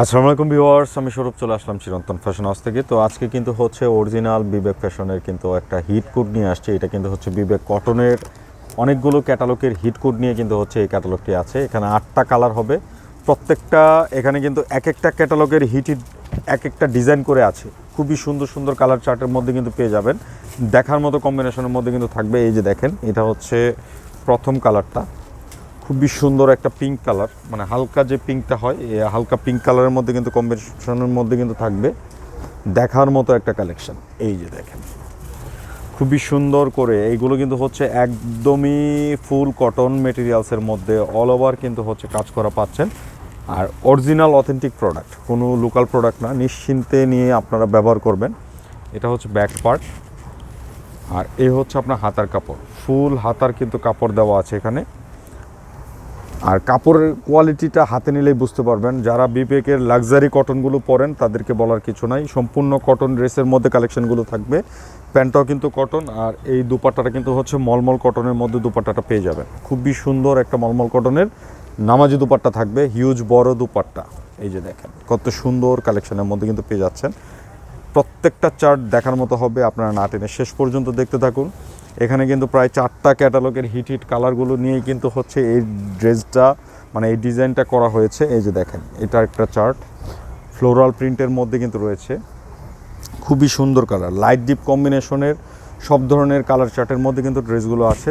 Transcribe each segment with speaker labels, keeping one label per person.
Speaker 1: আসসালামু আলাইকুম ভিউয়ার্স, আমি সৌরভ চলে আসলাম চিরন্তন ফ্যাশন হাউস থেকে। তো আজকে কিন্তু হচ্ছে অরিজিনাল বিবেক ফ্যাশনের কিন্তু একটা হিট কোড নিয়ে আসছে। এটা কিন্তু হচ্ছে বিবেক কটনের অনেকগুলো ক্যাটালগের হিট কোড নিয়ে কিন্তু হচ্ছে এই ক্যাটালগটি আছে। এখানে আটটা কালার হবে। প্রত্যেকটা এখানে কিন্তু এক একটা ক্যাটালগের হিট এক একটা ডিজাইন করে আছে। খুবই সুন্দর সুন্দর কালার চার্টের মধ্যে কিন্তু পেয়ে যাবেন। দেখার মতো কম্বিনেশনের মধ্যে কিন্তু থাকবে। এই যে দেখেন, এটা হচ্ছে প্রথম কালারটা। খুবই সুন্দর একটা পিঙ্ক কালার মানে হালকা যে পিঙ্কটা হয় হালকা পিঙ্ক কালারের মধ্যে কিন্তু কম্বিনেশনের মধ্যে কিন্তু থাকবে। দেখার মতো একটা কালেকশন এই যে দেখেন। খুবই সুন্দর করে, এইগুলো কিন্তু হচ্ছে একদমই ফুল কটন মেটেরিয়ালসের মধ্যে অল ওভার কিন্তু হচ্ছে কাজ করা পাচ্ছেন। আর অরিজিনাল অথেন্টিক প্রোডাক্ট কোনো লোকাল প্রোডাক্ট না, নিশ্চিন্তে নিয়ে আপনারা ব্যবহার করবেন। এটা হচ্ছে ব্যাক পার্ট আর এই হচ্ছে আপনার হাতার কাপড় ফুল হাতার কিন্তু কাপড় দেওয়া আছে এখানে। আর কাপড়ের কোয়ালিটিটা হাতে নিলেই বুঝতে পারবেন। যারা বিবেকের লাক্সারি কটনগুলো পরেন, তাদেরকে বলার কিছু নাই। সম্পূর্ণ কটন ড্রেসের মধ্যে কালেকশনগুলো থাকবে। প্যান্টটাও কিন্তু কটন আর এই দুপাট্টাটা কিন্তু হচ্ছে মলমল কটনের মধ্যে দুপাট্টাটা পেয়ে যাবেন। খুবই সুন্দর একটা মলমল কটনের নামাজি দুপাট্টা থাকবে হিউজ বড় দুপাট্টা। এই যে দেখেন, কত সুন্দর কালেকশনের মধ্যে কিন্তু পেয়ে যাচ্ছেন। প্রত্যেকটা চার্ট দেখার মতো হবে আপনারা না টেনে। শেষ পর্যন্ত দেখতে থাকুন। এখানে কিন্তু প্রায় চারটা ক্যাটালগের হিট হিট কালারগুলো নিয়েই কিন্তু হচ্ছে এই ড্রেসটা মানে এই ডিজাইনটা করা হয়েছে। এই যে দেখেন, এটা একটা চার্ট। ফ্লোরাল প্রিন্টের মধ্যে কিন্তু রয়েছে। খুবই সুন্দর কালার লাইট ডিপ কম্বিনেশনের সব ধরনের কালার চার্টের মধ্যে কিন্তু ড্রেসগুলো আছে।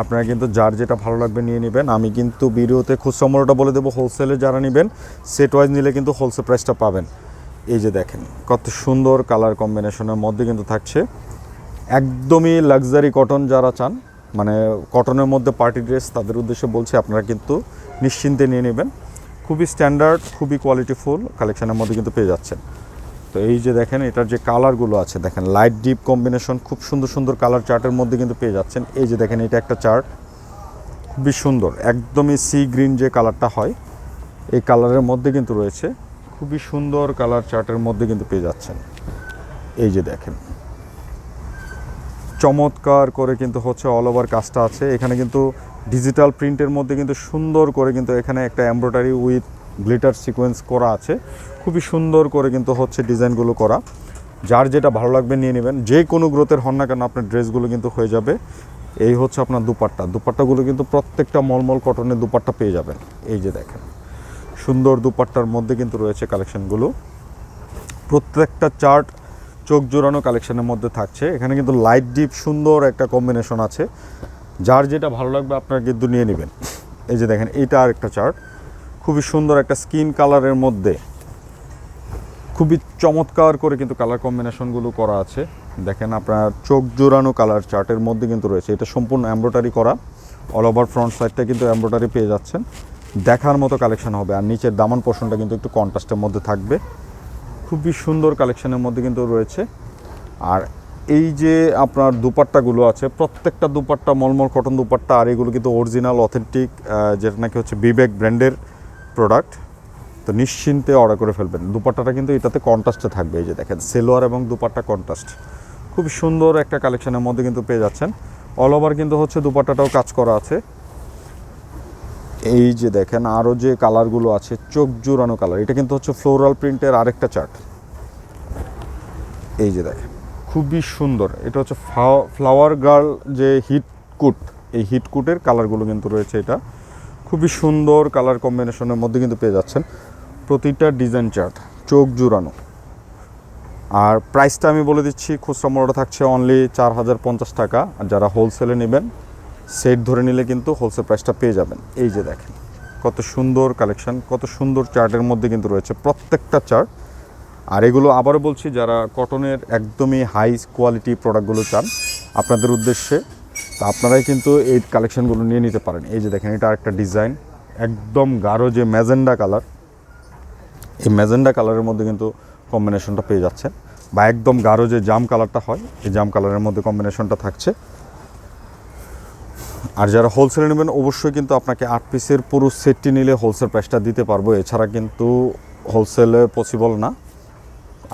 Speaker 1: আপনারা কিন্তু যার যেটা ভালো লাগবে নিয়ে নেবেন। আমি কিন্তু ভিডিওতে খুচরা মূল্যটা বলে দেবো হোলসেলে যারা নেবেন সেট ওয়াইজ নিলে কিন্তু হোলসেল প্রাইসটা পাবেন। এই যে দেখেন, কত সুন্দর কালার কম্বিনেশনের মধ্যে কিন্তু থাকছে। একদমই লাক্সারি কটন যারা চান মানে কটনের মধ্যে পার্টি ড্রেস তাদের উদ্দেশ্যে বলছি আপনারা কিন্তু নিশ্চিন্তে নিয়ে নেবেন। খুবই স্ট্যান্ডার্ড খুবই কোয়ালিটিফুল কালেকশনের মধ্যে কিন্তু পেয়ে যাচ্ছেন। তো এই যে দেখেন, এটার যে কালারগুলো আছে, দেখেন লাইট ডিপ কম্বিনেশন খুব সুন্দর সুন্দর কালার চার্টের মধ্যে কিন্তু পেয়ে যাচ্ছেন। এই যে দেখেন, এটা একটা চার্ট খুবই সুন্দর, একদমই সি গ্রিন যে কালারটা হয়, এই কালারের মধ্যে কিন্তু রয়েছে। খুবই সুন্দর কালার চার্টের মধ্যে কিন্তু পেয়ে যাচ্ছেন। এই যে দেখেন। চমৎকার করে কিন্তু হচ্ছে অল ওভার কাজটা আছে। এখানে কিন্তু ডিজিটাল প্রিন্টের মধ্যে কিন্তু সুন্দর করে কিন্তু এখানে একটা এমব্রয়ডারি উইথ গ্লিটার সিকোয়েন্স করা আছে। খুবই সুন্দর করে কিন্তু হচ্ছে ডিজাইনগুলো করা। যার যেটা ভালো লাগবে নিয়ে নেবেন। যে কোনো গ্রোথের হন না কেন আপনার ড্রেসগুলো কিন্তু হয়ে যাবে। এই হচ্ছে আপনার দুপাট্টা। দুপাট্টাগুলো কিন্তু প্রত্যেকটা মলমল কটনের দুপাট্টা পেয়ে যাবেন। এই যে দেখেন। সুন্দর দুপাট্টার মধ্যে কিন্তু রয়েছে কালেকশানগুলো। প্রত্যেকটা চার্ট চোখ জোড়ানো কালেকশানের মধ্যে থাকছে। এখানে কিন্তু লাইট ডিপ সুন্দর একটা কম্বিনেশন আছে। যার যেটা ভালো লাগবে আপনারা কিন্তু নিয়ে নেবেন। এই যে দেখেন, এইটা আর একটা চার্ট। খুবই সুন্দর একটা স্কিন কালারের মধ্যে। খুবই চমৎকার করে কিন্তু কালার কম্বিনেশনগুলো করা আছে। দেখেন আপনার চোখ জোড়ানো কালার চার্টের মধ্যে কিন্তু রয়েছে। এটা সম্পূর্ণ এমব্রয়ডারি করা। অল ওভার ফ্রন্ট সাইডটা কিন্তু এমব্রয়ডারি পেয়ে যাচ্ছেন। দেখার মতো কালেকশন হবে। আর নিচের দামান পোর্শনটা কিন্তু একটু কন্ট্রাস্টের মধ্যে থাকবে। খুবই সুন্দর কালেকশনের মধ্যে কিন্তু রয়েছে। আর এই যে আপনার দুপাট্টাগুলো আছে, প্রত্যেকটা দুপাট্টা, মলমল কটন দুপাট্টা, আর এগুলো কিন্তু অরিজিনাল অথেন্টিক যেটা নাকি হচ্ছে বিবেক ব্র্যান্ডের প্রোডাক্ট তো নিশ্চিন্তে অর্ডার করে ফেলবেন। দুপাট্টাটা কিন্তু এটাতে কন্ট্রাস্টে থাকবে। এই যে দেখেন সেলোয়ার এবং দুপাট্টা কন্ট্রাস্ট খুব সুন্দর একটা কালেকশানের মধ্যে কিন্তু পেয়ে যাচ্ছেন। অল ওভার কিন্তু হচ্ছে দুপাট্টাটাও কাজ করা আছে। এই যে দেখেন আরও যে কালারগুলো আছে, চোখ জুড়ানো কালার এটা কিন্তু হচ্ছে ফ্লোরাল প্রিন্টের আরেকটা চার্ট এই যে দেখেন, খুবই সুন্দর। এটা হচ্ছে ফ্লাওয়ার গার্ল যে হিট কুট এই হিট কুটের কালারগুলো কিন্তু রয়েছে এটা। খুবই সুন্দর কালার কম্বিনেশনের মধ্যে কিন্তু পেয়ে যাচ্ছেন প্রতিটা ডিজাইন চার্ট চোখ জুড়ানো। আর প্রাইসটা আমি বলে দিচ্ছি, খুচরা মূল্যটা থাকছে অনলি চার হাজার পঞ্চাশ টাকা। আর যারা হোলসেলে নেবেন সেট ধরে নিলে কিন্তু হোলসেল প্রাইসটা পেয়ে যাবেন। এই যে দেখেন, কত সুন্দর কালেকশন কত সুন্দর চার্টের মধ্যে কিন্তু রয়েছে প্রত্যেকটা চার্ট। আর এগুলো আবারও বলছি, যারা কটনের একদমই হাই কোয়ালিটি প্রোডাক্টগুলো চান, আপনাদের উদ্দেশ্যে, তা আপনারাই কিন্তু এই কালেকশনগুলো নিয়ে নিতে পারেন। এই যে দেখেন, এটা একটা ডিজাইন একদম গাঢ় যে ম্যাজেন্ডা কালার এই ম্যাজেন্ডা কালারের মধ্যে কিন্তু কম্বিনেশনটা পেয়ে যাচ্ছে বা একদম গাঢ় যে জাম কালারটা হয়, এই জাম কালারের মধ্যে কম্বিনেশনটা থাকছে। আর যারা হোলসেলে নেবেন, অবশ্যই কিন্তু আপনাকে আট পিসের পুরো সেটটি নিলে হোলসেল প্রাইসটা দিতে পারব। এছাড়া কিন্তু হোলসেলে পসিবল না।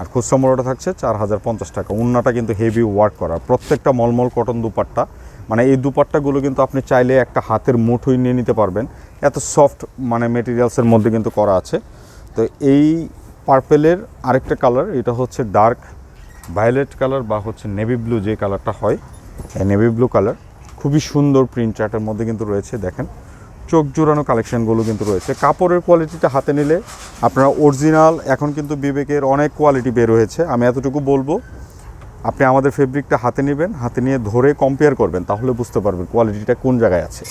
Speaker 1: আর খুচরা মূল্যটা থাকছে চার হাজার পঞ্চাশ টাকা। উন্নাটা কিন্তু হেভি ওয়ার্ক করা। প্রত্যেকটা মলমল কটন দুপাট্টা। মানে এই দুপাট্টাগুলো কিন্তু আপনি চাইলে একটা হাতের মুঠোই নিয়ে নিতে পারবেন। এত সফট মানে মেটেরিয়ালসের মধ্যে কিন্তু করা আছে। তো এই পার্পেলের আরেকটা কালার এটা হচ্ছে ডার্ক ভায়োলেট কালার বা হচ্ছে নেভি ব্লু যে কালারটা হয় নেভি ব্লু কালার খুবই সুন্দর প্রিন্ট চার্টের মধ্যে কিন্তু রয়েছে, দেখেন। চোখ জোড়ানো কালেকশনগুলো কিন্তু রয়েছে। কাপড়ের কোয়ালিটিটা হাতে নিলে আপনারা অরিজিনাল এখন কিন্তু বিবেকের অনেক কোয়ালিটি বের হয়েছে। আমি এতটুকু বলব, আপনি আমাদের ফেব্রিকটা হাতে নেবেন, হাতে নিয়ে ধরে কম্পেয়ার করবেন, তাহলে বুঝতে পারবেন কোয়ালিটিটা কোন জায়গায় আছে।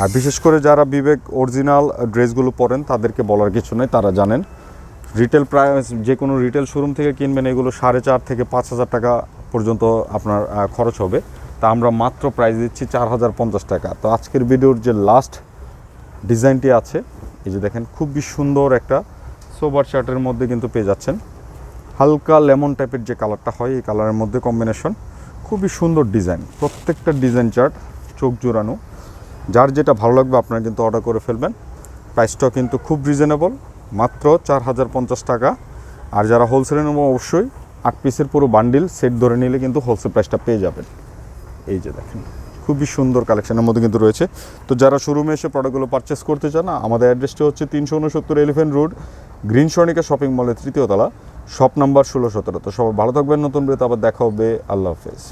Speaker 1: আর বিশেষ করে যারা বিবেক অরিজিনাল ড্রেসগুলো পরেন, তাদেরকে বলার কিছু নেই, তারা জানেন। রিটেল প্রাইস যে কোনো রিটেল শোরুম থেকে কিনবেন, এগুলো সাড়ে চার থেকে পাঁচ হাজার টাকা পর্যন্ত আপনার খরচ হবে। তা আমরা মাত্র প্রাইস দিচ্ছি চার হাজার পঞ্চাশ টাকা। তো আজকের ভিডিওর যে লাস্ট ডিজাইনটি আছে, এই যে দেখেন খুবই সুন্দর একটা সোবার শার্টের মধ্যে কিন্তু পেয়ে যাচ্ছেন। হালকা লেমন টাইপের যে কালারটা হয়, এই কালারের মধ্যে কম্বিনেশন খুবই সুন্দর ডিজাইন প্রত্যেকটা ডিজাইন চার্ট চোখ জোড়ানো। যার যেটা ভালো লাগবে আপনারা কিন্তু অর্ডার করে ফেলবেন। প্রাইসটাও কিন্তু খুব রিজনেবল মাত্র চার হাজার পঞ্চাশ টাকা। আর যারা হোলসেলে নেব অবশ্যই আট পিসের পুরো বান্ডিল সেট ধরে নিলে কিন্তু হোলসেল প্রাইসটা পেয়ে যাবেন। এই যে দেখেন, খুবই সুন্দর কালেকশনের মধ্যে কিন্তু রয়েছে। তো যারা শোরুমে এসে প্রোডাক্টগুলো পারচেস করতে চান আমাদের অ্যাড্রেসটা হচ্ছে তিনশো উনসত্তর elephant road green Swarnika shopping মলের তৃতীয় তলা শপ নাম্বার ষোলো সতেরো। তো সবাই ভালো থাকবেন, নতুন বেড়ে আবার দেখা হবে। আল্লাহ হাফেজ।